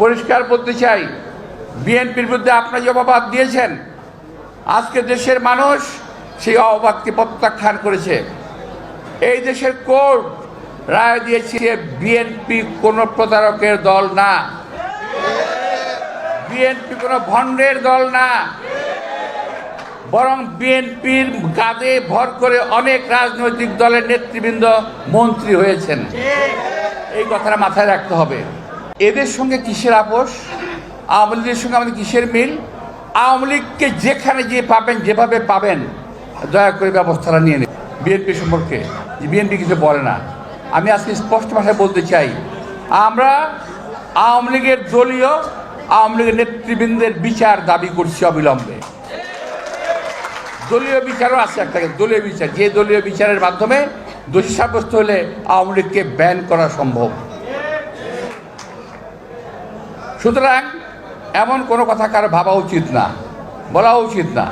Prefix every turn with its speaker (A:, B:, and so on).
A: পরিষ্কার বলতে চাই, বিএনপির বিরুদ্ধে আপনার যে দিয়েছেন, আজকে দেশের মানুষ সেই অপবাদকে প্রত্যাখ্যান করেছে। এই দেশের কোর্ট রায় দিয়েছে বিএনপি কোনো প্রতারকের দল না। বিএনপি কোনো ভণ্ডের দল না। বরং বিএনপির কাঁধে ভর করে অনেক রাজনৈতিক দলের নেতৃবৃন্দ মন্ত্রী হয়েছেন। এই কথাটা মাথায় রাখতে হবে। এদের সঙ্গে কিসের আপোষ? আওয়ামী লীগের সঙ্গে আমাদের কিসের মিল? আওয়ামী লীগকে যেখানে যে পাবেন, যেভাবে পাবেন, দয়া করে ব্যবস্থাটা নিয়ে নিন। বিএনপি সম্পর্কে বিএনপি কিছু বলে না। আমি আজকে স্পষ্ট ভাষায় বলতে চাই, আমরা আওয়ামী লীগের দলীয়, আওয়ামী লীগের নেতৃবৃন্দের বিচার দাবি করছি অবিলম্বে। দলীয় বিচারও আছে একটা, দলীয় বিচার। যে দলীয় বিচারের মাধ্যমে দোষী সাব্যস্ত হলে আওয়ামী লীগকে ব্যান করা সম্ভব। সুতরাং এমন কোনো কথা কারও ভাবা উচিত না বলা উচিত না।